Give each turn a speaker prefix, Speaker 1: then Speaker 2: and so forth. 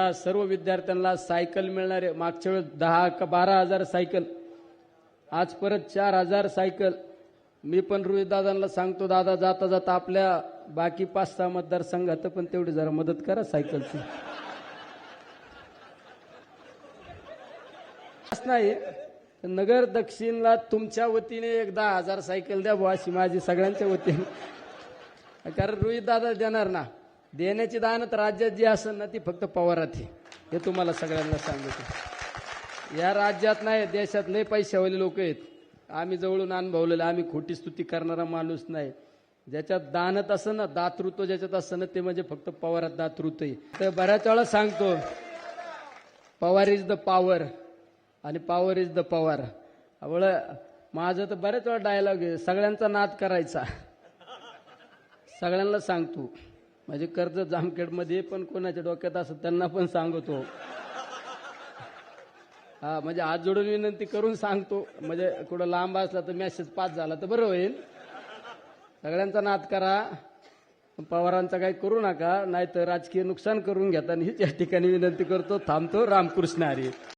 Speaker 1: या सर्व विद्यार्थ्यांना सायकल मिळणार आहे मागच्या वेळेस दहा का बारा हजार सायकल आज परत चार हजार सायकल. मी पण रोहित दादांना सांगतो दादा जाता जाता आपल्या बाकी पाच सहा मतदारसंघात पण तेवढी जरा मदत करा सायकलची. असं नाही. नगर दक्षिणला तुमच्या वतीने एक दहा हजार सायकल द्या बुवा अशी माझी सगळ्यांच्या वतीने. कारण रोहित दादा देणार ना. देण्याची दानत राज्यात जी असेल ना ती फक्त पवारात आहे. हे तुम्हाला सगळ्यांना सांगितलं या राज्यात नाही देशात नाही पैशावाले लोक आहेत. आम्ही जवळून अनुभवलेलं आम्ही खोटी स्तुती करणारा माणूस नाही. ज्याच्यात दानत असं ना दातृत्व ज्याच्यात असं ना ते म्हणजे फक्त पवारात दातृत्व आहे तर बऱ्याच वेळा सांगतो पवार इज द पॉवर आणि पॉवर इज द पवार आवळ माझं तर बऱ्याच वेळा डायलॉग आहे. सगळ्यांचा नाद करायचा. सगळ्यांना सांगतो. म्हणजे कर्ज जामखेडमध्ये पण कोणाच्या डोक्यात असं त्यांना पण सांगतो. हा म्हणजे आज जोडून विनंती करून सांगतो. म्हणजे कुठं लांब असला तर मेसेज पास झाला तर बरं होईल. सगळ्यांचा नाद करा. पवारांचा काही करू नका. नाहीतर राजकीय नुकसान करून घेताना हीच या ठिकाणी विनंती करतो. थांबतो. रामकृष्ण हरी.